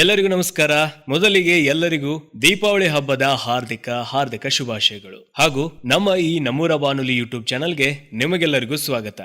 ಎಲ್ಲರಿಗೂ ನಮಸ್ಕಾರ. ಮೊದಲಿಗೆ ಎಲ್ಲರಿಗೂ ದೀಪಾವಳಿ ಹಬ್ಬದ ಹಾರ್ದಿಕ ಹಾರ್ದಿಕ ಶುಭಾಶಯಗಳು. ಹಾಗೂ ನಮ್ಮ ಈ ನಮ್ಮೂರ ಬಾನುಲಿ ಯೂಟ್ಯೂಬ್ ಚಾನಲ್ಗೆ ನಿಮಗೆಲ್ಲರಿಗೂ ಸ್ವಾಗತ.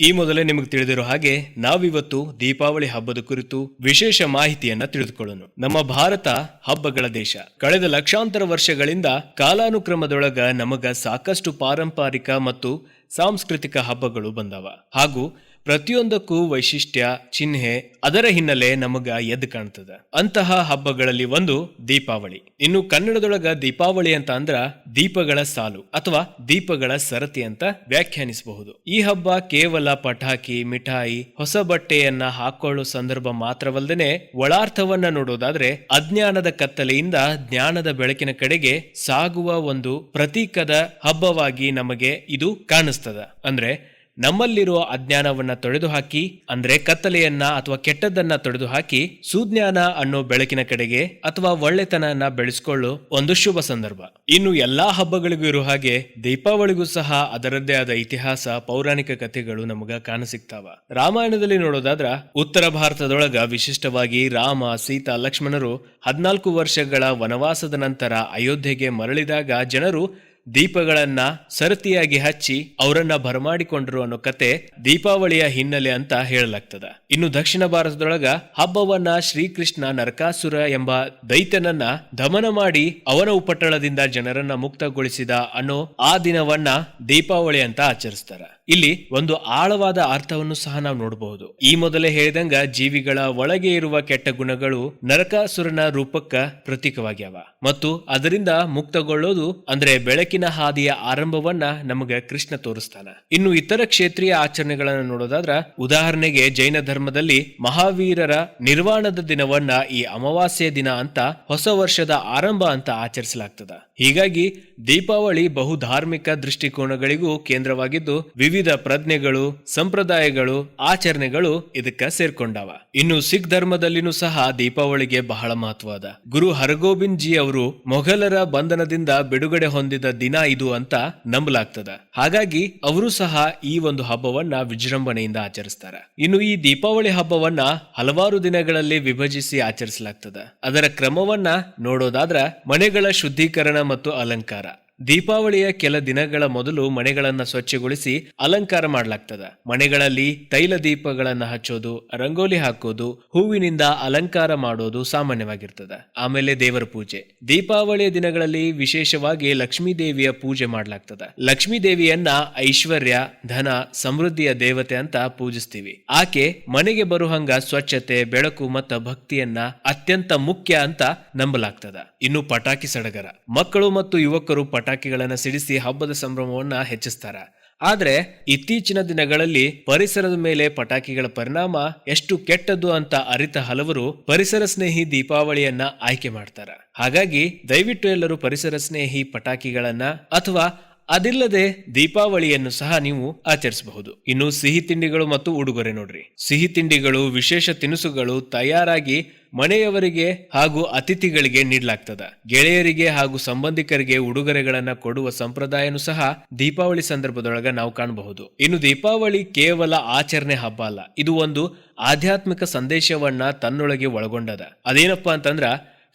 ಈ ಮೊದಲೇ ನಿಮಗೆ ತಿಳಿದಿರೋ ಹಾಗೆ ನಾವಿವತ್ತು ದೀಪಾವಳಿ ಹಬ್ಬದ ಕುರಿತು ವಿಶೇಷ ಮಾಹಿತಿಯನ್ನ ತಿಳಿದುಕೊಳ್ಳೋಣ. ನಮ್ಮ ಭಾರತ ಹಬ್ಬಗಳ ದೇಶ. ಕಳೆದ ಲಕ್ಷಾಂತರ ವರ್ಷಗಳಿಂದ ಕಾಲಾನುಕ್ರಮದೊಳಗ ನಮಗ ಸಾಕಷ್ಟು ಪಾರಂಪರಿಕ ಮತ್ತು ಸಾಂಸ್ಕೃತಿಕ ಹಬ್ಬಗಳು ಬಂದವ. ಹಾಗೂ ಪ್ರತಿಯೊಂದಕ್ಕೂ ವೈಶಿಷ್ಟ್ಯ, ಚಿಹ್ನೆ, ಅದರ ಹಿನ್ನೆಲೆ ನಮಗ ಎದ್ದು ಕಾಣ್ತದ. ಅಂತಹ ಹಬ್ಬಗಳಲ್ಲಿ ಒಂದು ದೀಪಾವಳಿ. ಇನ್ನು ಕನ್ನಡದೊಳಗ ದೀಪಾವಳಿ ಅಂತ ಅಂದ್ರ ದೀಪಗಳ ಸಾಲು ಅಥವಾ ದೀಪಗಳ ಸರತಿ ಅಂತ ವ್ಯಾಖ್ಯಾನಿಸಬಹುದು. ಈ ಹಬ್ಬ ಕೇವಲ ಪಟಾಕಿ, ಮಿಠಾಯಿ, ಹೊಸ ಬಟ್ಟೆಯನ್ನ ಹಾಕೊಳ್ಳೋ ಸಂದರ್ಭ ಮಾತ್ರವಲ್ಲದೆ ಒಳಾರ್ಥವನ್ನ ನೋಡೋದಾದ್ರೆ ಅಜ್ಞಾನದ ಕತ್ತಲೆಯಿಂದ ಜ್ಞಾನದ ಬೆಳಕಿನ ಕಡೆಗೆ ಸಾಗುವ ಒಂದು ಪ್ರತೀಕದ ಹಬ್ಬವಾಗಿ ನಮಗೆ ಇದು ಕಾಣಿಸ್ತದ. ಅಂದ್ರೆ ನಮ್ಮಲ್ಲಿರುವ ಅಜ್ಞಾನವನ್ನ ತೊಡೆದು ಹಾಕಿ ಅಂದ್ರೆ ಕತ್ತಲೆಯನ್ನ ಅಥವಾ ಕೆಟ್ಟದ್ದನ್ನ ತೊಡೆದುಹಾಕಿ, ಸುಜ್ಞಾನ ಅನ್ನೋ ಬೆಳಕಿನ ಕಡೆಗೆ ಅಥವಾ ಒಳ್ಳೆತನನ ಬೆಳೆಸ್ಕೊಳ್ಳೋ ಒಂದು ಶುಭ ಸಂದರ್ಭ. ಇನ್ನು ಎಲ್ಲಾ ಹಬ್ಬಗಳಿಗೂ ಇರುವ ಹಾಗೆ ದೀಪಾವಳಿಗೂ ಸಹ ಅದರದ್ದೇ ಆದ ಇತಿಹಾಸ, ಪೌರಾಣಿಕ ಕಥೆಗಳು ನಮಗ ಕಾಣಸಿಗ್ತಾವ. ರಾಮಾಯಣದಲ್ಲಿ ನೋಡೋದಾದ್ರ ಉತ್ತರ ಭಾರತದೊಳಗ ವಿಶಿಷ್ಟವಾಗಿ ರಾಮ, ಸೀತಾ, ಲಕ್ಷ್ಮಣರು ಹದಿನಾಲ್ಕು ವರ್ಷಗಳ ವನವಾಸದ ನಂತರ ಅಯೋಧ್ಯೆಗೆ ಮರಳಿದಾಗ ಜನರು ದೀಪಗಳನ್ನ ಸರತಿಯಾಗಿ ಹಚ್ಚಿ ಅವರನ್ನ ಬರಮಾಡಿಕೊಂಡ್ರು ಅನ್ನೋ ಕತೆ ದೀಪಾವಳಿಯ ಹಿನ್ನೆಲೆ ಅಂತ ಹೇಳಲಾಗ್ತದ. ಇನ್ನು ದಕ್ಷಿಣ ಭಾರತದೊಳಗ ಹಬ್ಬವನ್ನ ಶ್ರೀಕೃಷ್ಣ ನರಕಾಸುರ ಎಂಬ ದೈತ್ಯನನ್ನ ದಮನ ಮಾಡಿ ಅವನ ಉಪಟಳದಿಂದ ಜನರನ್ನ ಮುಕ್ತಗೊಳಿಸಿದ ಅನ್ನೋ ಆ ದಿನವನ್ನ ದೀಪಾವಳಿ ಅಂತ ಆಚರಿಸ್ತಾರ. ಇಲ್ಲಿ ಒಂದು ಆಳವಾದ ಅರ್ಥವನ್ನು ಸಹ ನಾವು ನೋಡಬಹುದು. ಈ ಮೊದಲೇ ಹೇಳಿದಂಗ ಜೀವಿಗಳ ಒಳಗೆ ಇರುವ ಕೆಟ್ಟ ಗುಣಗಳು ನರಕಾಸುರನ ರೂಪಕ್ಕ ಪ್ರತೀಕವಾಗ್ಯಾವ ಮತ್ತು ಅದರಿಂದ ಮುಕ್ತಗೊಳ್ಳೋದು ಅಂದ್ರೆ ಬೆಳಕಿನ ಹಾದಿಯ ಆರಂಭವನ್ನ ನಮಗ ಕೃಷ್ಣ ತೋರಿಸ್ತಾನ. ಇನ್ನು ಇತರ ಕ್ಷೇತ್ರೀಯ ಆಚರಣೆಗಳನ್ನು ನೋಡೋದಾದ್ರ ಉದಾಹರಣೆಗೆ ಜೈನ ಧರ್ಮದಲ್ಲಿ ಮಹಾವೀರರ ನಿರ್ವಾಣದ ದಿನವನ್ನ ಈ ಅಮಾವಾಸ್ಯೆ ದಿನ ಅಂತ ಹೊಸ ವರ್ಷದ ಆರಂಭ ಅಂತ ಆಚರಿಸಲಾಗ್ತದ. ಹೀಗಾಗಿ ದೀಪಾವಳಿ ಬಹು ಧಾರ್ಮಿಕ ದೃಷ್ಟಿಕೋನಗಳಿಗೂ ಕೇಂದ್ರವಾಗಿದ್ದು ಪ್ರಜ್ಞೆಗಳು, ಸಂಪ್ರದಾಯಗಳು, ಆಚರಣೆಗಳು ಇದಕ್ಕ ಸೇರ್ಕೊಂಡವ. ಇನ್ನು ಸಿಖ್ ಧರ್ಮದಲ್ಲಿನೂ ಸಹ ದೀಪಾವಳಿಗೆ ಬಹಳ ಮಹತ್ವದ. ಗುರು ಹರಗೋಬಿಂದ್ ಜಿ ಅವರು ಮೊಘಲರ ಬಂಧನದಿಂದ ಬಿಡುಗಡೆ ಹೊಂದಿದ ದಿನ ಇದು ಅಂತ ನಂಬಲಾಗ್ತದ. ಹಾಗಾಗಿ ಅವರು ಸಹ ಈ ಒಂದು ಹಬ್ಬವನ್ನ ವಿಜೃಂಭಣೆಯಿಂದ ಆಚರಿಸ್ತಾರೆ. ಇನ್ನು ಈ ದೀಪಾವಳಿ ಹಬ್ಬವನ್ನ ಹಲವಾರು ದಿನಗಳಲ್ಲಿ ವಿಭಜಿಸಿ ಆಚರಿಸಲಾಗ್ತದ. ಅದರ ಕ್ರಮವನ್ನ ನೋಡೋದಾದ್ರ ಮನೆಗಳ ಶುದ್ಧೀಕರಣ ಮತ್ತು ಅಲಂಕಾರ. ದೀಪಾವಳಿಯ ಕೆಲ ದಿನಗಳ ಮೊದಲು ಮನೆಗಳನ್ನ ಸ್ವಚ್ಛಗೊಳಿಸಿ ಅಲಂಕಾರ ಮಾಡಲಾಗ್ತದ. ಮನೆಗಳಲ್ಲಿ ತೈಲ ದೀಪಗಳನ್ನ ಹಚ್ಚೋದು, ರಂಗೋಲಿ ಹಾಕೋದು, ಹೂವಿನಿಂದ ಅಲಂಕಾರ ಮಾಡೋದು ಸಾಮಾನ್ಯವಾಗಿರ್ತದ. ಆಮೇಲೆ ದೇವರ ಪೂಜೆ. ದೀಪಾವಳಿಯ ದಿನಗಳಲ್ಲಿ ವಿಶೇಷವಾಗಿ ಲಕ್ಷ್ಮೀ ದೇವಿಯ ಪೂಜೆ ಮಾಡಲಾಗ್ತದ. ಲಕ್ಷ್ಮೀ ದೇವಿಯನ್ನ ಐಶ್ವರ್ಯ, ಧನ, ಸಮೃದ್ಧಿಯ ದೇವತೆ ಅಂತ ಪೂಜಿಸ್ತೀವಿ. ಆಕೆ ಮನೆಗೆ ಬರುಹಂಗ ಸ್ವಚ್ಛತೆ, ಬೆಳಕು ಮತ್ತು ಭಕ್ತಿಯನ್ನ ಅತ್ಯಂತ ಮುಖ್ಯ ಅಂತ ನಂಬಲಾಗ್ತದ. ಇನ್ನು ಪಟಾಕಿ ಸಡಗರ. ಮಕ್ಕಳು ಮತ್ತು ಯುವಕರು ಪಟಾಕಿಗಳನ್ನ ಸಿಡಿಸಿ ಹಬ್ಬದ ಸಂಭ್ರಮವನ್ನ ಹೆಚ್ಚಿಸ್ತಾರೆ. ಆದರೆ ಇತ್ತೀಚಿನ ದಿನಗಳಲ್ಲಿ ಪರಿಸರದ ಮೇಲೆ ಪಟಾಕಿಗಳ ಪರಿಣಾಮ ಎಷ್ಟು ಕೆಟ್ಟದ್ದು ಅಂತ ಅರಿತ ಹಲವರು ಪರಿಸರ ಸ್ನೇಹಿ ದೀಪಾವಳಿಯನ್ನ ಆಯ್ಕೆ ಮಾಡ್ತಾರೆ. ಹಾಗಾಗಿ ದಯವಿಟ್ಟು ಎಲ್ಲರೂ ಪರಿಸರ ಸ್ನೇಹಿ ಪಟಾಕಿಗಳನ್ನ ಅಥವಾ ಅದಿಲ್ಲದೆ ದೀಪಾವಳಿಯನ್ನು ಸಹ ನೀವು ಆಚರಿಸಬಹುದು. ಇನ್ನು ಸಿಹಿ ತಿಂಡಿಗಳು ಮತ್ತು ಉಡುಗೊರೆ ನೋಡ್ರಿ. ಸಿಹಿ ತಿಂಡಿಗಳು ವಿಶೇಷ ತಿನಿಸುಗಳು ತಯಾರಾಗಿ ಮನೆಯವರಿಗೆ ಹಾಗೂ ಅತಿಥಿಗಳಿಗೆ ನೀಡಲಾಗ್ತದ. ಗೆಳೆಯರಿಗೆ ಹಾಗೂ ಸಂಬಂಧಿಕರಿಗೆ ಉಡುಗೊರೆಗಳನ್ನ ಕೊಡುವ ಸಂಪ್ರದಾಯನೂ ಸಹ ದೀಪಾವಳಿ ಸಂದರ್ಭದೊಳಗ ನಾವು ಕಾಣಬಹುದು. ಇನ್ನು ದೀಪಾವಳಿ ಕೇವಲ ಆಚರಣೆ ಹಬ್ಬ ಅಲ್ಲ. ಇದು ಒಂದು ಆಧ್ಯಾತ್ಮಿಕ ಸಂದೇಶವನ್ನ ತನ್ನೊಳಗೆ ಒಳಗೊಂಡದ. ಅದೇನಪ್ಪಾ ಅಂತಂದ್ರ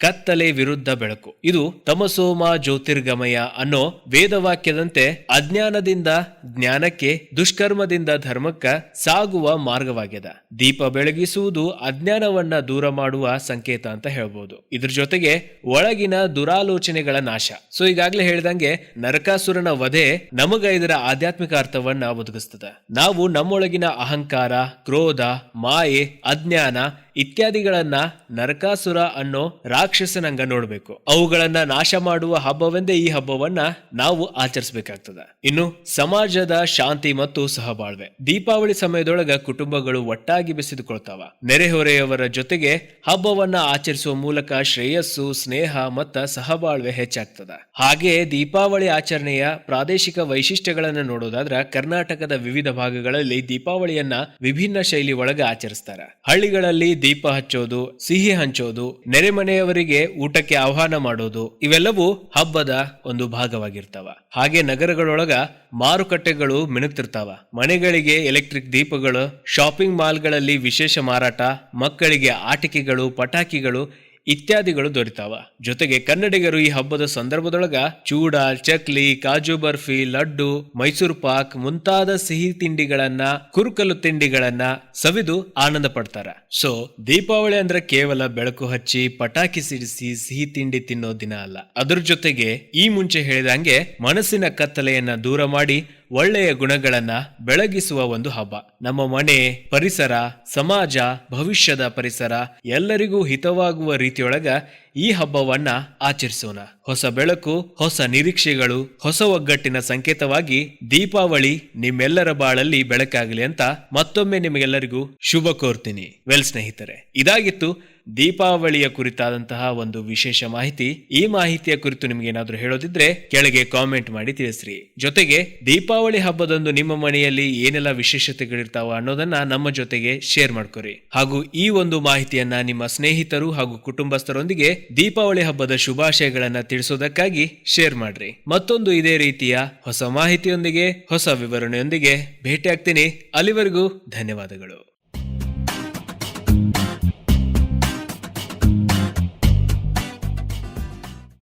ಕತ್ತಲೆ ವಿರುದ್ಧ ಬೆಳಕು. ಇದು ತಮಸೋಮ ಜ್ಯೋತಿರ್ಗಮಯ ಅನ್ನೋ ವೇದವಾಕ್ಯದಂತೆ ಅಜ್ಞಾನದಿಂದ ಜ್ಞಾನಕ್ಕೆ, ದುಷ್ಕರ್ಮದಿಂದ ಧರ್ಮಕ್ಕ ಸಾಗುವ ಮಾರ್ಗವಾಗ್ಯದ. ದೀಪ ಬೆಳಗಿಸುವುದು ಅಜ್ಞಾನವನ್ನ ದೂರ ಮಾಡುವ ಸಂಕೇತ ಅಂತ ಹೇಳ್ಬೋದು. ಇದ್ರ ಜೊತೆಗೆ ಒಳಗಿನ ದುರಾಲೋಚನೆಗಳ ನಾಶ. ಸೊ, ಈಗಾಗಲೇ ಹೇಳ್ದಂಗೆ ನರಕಾಸುರನ ವಧೆ ನಮಗ ಇದರ ಆಧ್ಯಾತ್ಮಿಕ ಅರ್ಥವನ್ನ ಒದಗಿಸ್ತದೆ. ನಾವು ನಮ್ಮೊಳಗಿನ ಅಹಂಕಾರ, ಕ್ರೋಧ, ಮಾಯೆ, ಅಜ್ಞಾನ ಇತ್ಯಾದಿಗಳನ್ನ ನರಕಾಸುರ ಅನ್ನೋ ರಾಕ್ಷಸನಂಗ ನೋಡ್ಬೇಕು. ಅವುಗಳನ್ನ ನಾಶ ಮಾಡುವ ಹಬ್ಬವೆಂದೇ ಈ ಹಬ್ಬವನ್ನ ನಾವು ಆಚರಿಸಬೇಕಾಗ್ತದೆ. ಇನ್ನು ಸಮಾಜದ ಶಾಂತಿ ಮತ್ತು ಸಹಬಾಳ್ವೆ. ದೀಪಾವಳಿ ಸಮಯದೊಳಗ ಕುಟುಂಬಗಳು ಒಟ್ಟಾಗಿ ಬೆಸೆದುಕೊಳ್ತಾವ. ನೆರೆಹೊರೆಯವರ ಜೊತೆಗೆ ಹಬ್ಬವನ್ನ ಆಚರಿಸುವ ಮೂಲಕ ಶ್ರೇಯಸ್ಸು, ಸ್ನೇಹ ಮತ್ತ ಸಹಬಾಳ್ವೆ ಹೆಚ್ಚಾಗ್ತದ. ಹಾಗೆ ದೀಪಾವಳಿ ಆಚರಣೆಯ ಪ್ರಾದೇಶಿಕ ವೈಶಿಷ್ಟ್ಯಗಳನ್ನು ನೋಡೋದಾದ್ರ ಕರ್ನಾಟಕದ ವಿವಿಧ ಭಾಗಗಳಲ್ಲಿ ದೀಪಾವಳಿಯನ್ನ ವಿಭಿನ್ನ ಶೈಲಿ ಒಳಗ ಆಚರಿಸ್ತಾರ. ಹಳ್ಳಿಗಳಲ್ಲಿ ದೀಪ ಹಚ್ಚೋದು, ಸಿಹಿ ಹಂಚೋದು, ನೆರೆಮನೆಯವರಿಗೆ ಊಟಕ್ಕೆ ಆಹ್ವಾನ ಮಾಡೋದು, ಇವೆಲ್ಲವೂ ಹಬ್ಬದ ಒಂದು ಭಾಗವಾಗಿರ್ತಾವ. ಹಾಗೆ ನಗರಗಳೊಳಗ ಮಾರುಕಟ್ಟೆಗಳು ಮಿನುಕ್ತಿರ್ತಾವ ಮನೆಗಳಿಗೆ ಎಲೆಕ್ಟ್ರಿಕ್ ದೀಪಗಳು, ಶಾಪಿಂಗ್ ಮಾಲ್ಗಳಲ್ಲಿ ವಿಶೇಷ ಮಾರಾಟ, ಮಕ್ಕಳಿಗೆ ಆಟಿಕೆಗಳು, ಪಟಾಕಿಗಳು ಇತ್ಯಾದಿಗಳು ದೊರೆತಾವ. ಜೊತೆಗೆ ಕನ್ನಡಿಗರು ಈ ಹಬ್ಬದ ಸಂದರ್ಭದೊಳಗ ಚೂಡ ಚಕ್ಲಿ, ಕಾಜು ಬರ್ಫಿ, ಲಡ್ಡು, ಮೈಸೂರು ಪಾಕ್ ಮುಂತಾದ ಸಿಹಿ ತಿಂಡಿಗಳನ್ನ, ಕುರುಕಲು ತಿಂಡಿಗಳನ್ನ ಸವಿದು ಆನಂದ ಪಡ್ತಾರ. ಸೊ, ದೀಪಾವಳಿ ಅಂದ್ರೆ ಕೇವಲ ಬೆಳಕು ಹಚ್ಚಿ, ಪಟಾಕಿ ಸಿಡಿಸಿ, ಸಿಹಿ ತಿಂಡಿ ತಿನ್ನೋ ದಿನ ಅಲ್ಲ. ಅದ್ರ ಜೊತೆಗೆ ಈ ಮುಂಚೆ ಹೇಳಿದಂಗೆ ಮನಸ್ಸಿನ ಕತ್ತಲೆಯನ್ನ ದೂರ ಮಾಡಿ ಒಳ್ಳೆಯ ಗುಣಗಳನ್ನ ಬೆಳಗಿಸುವ ಒಂದು ಹಬ್ಬ. ನಮ್ಮ ಮನೆ ಪರಿಸರ ಸಮಾಜ ಭವಿಷ್ಯದ ಪರಿಸರ ಎಲ್ಲರಿಗೂ ಹಿತವಾಗುವ ರೀತಿಯೊಳಗ ಈ ಹಬ್ಬವನ್ನ ಆಚರಿಸೋಣ. ಹೊಸ ಬೆಳಕು, ಹೊಸ ನಿರೀಕ್ಷೆಗಳು, ಹೊಸ ಒಗ್ಗಟ್ಟಿನ ಸಂಕೇತವಾಗಿ ದೀಪಾವಳಿ ನಿಮ್ಮೆಲ್ಲರ ಬಾಳಲ್ಲಿ ಬೆಳಕಾಗಲಿ ಅಂತ ಮತ್ತೊಮ್ಮೆ ನಿಮಗೆಲ್ಲರಿಗೂ ಶುಭ ಕೋರ್ತೀನಿ. ವೆಲ್ ಸ್ನೇಹಿತರೆ, ಇದಾಗಿತ್ತು ದೀಪಾವಳಿಯ ಕುರಿತಾದಂತಹ ಒಂದು ವಿಶೇಷ ಮಾಹಿತಿ. ಈ ಮಾಹಿತಿಯ ಕುರಿತು ನಿಮ್ಗೆ ಏನಾದ್ರೂ ಹೇಳೋದಿದ್ರೆ ಕೆಳಗೆ ಕಾಮೆಂಟ್ ಮಾಡಿ ತಿಳಿಸ್ರಿ. ಜೊತೆಗೆ ದೀಪಾವಳಿ ಹಬ್ಬದಂದು ನಿಮ್ಮ ಮನೆಯಲ್ಲಿ ಏನೆಲ್ಲ ವಿಶೇಷತೆಗಳಿರ್ತಾವ ಅನ್ನೋದನ್ನ ನಮ್ಮ ಜೊತೆಗೆ ಶೇರ್ ಮಾಡ್ಕೊರಿ. ಹಾಗೂ ಈ ಒಂದು ಮಾಹಿತಿಯನ್ನ ನಿಮ್ಮ ಸ್ನೇಹಿತರು ಹಾಗೂ ಕುಟುಂಬಸ್ಥರೊಂದಿಗೆ ದೀಪಾವಳಿ ಹಬ್ಬದ ಶುಭಾಶಯಗಳನ್ನ ತಿಳಿಸೋದಕ್ಕಾಗಿ ಶೇರ್ ಮಾಡ್ರಿ. ಮತ್ತೊಂದು ಇದೇ ರೀತಿಯ ಹೊಸ ಮಾಹಿತಿಯೊಂದಿಗೆ, ಹೊಸ ವಿವರಣೆಯೊಂದಿಗೆ ಭೇಟಿ ಆಗ್ತೀನಿ ಅಲ್ಲಿವರೆಗೂ ಧನ್ಯವಾದಗಳು.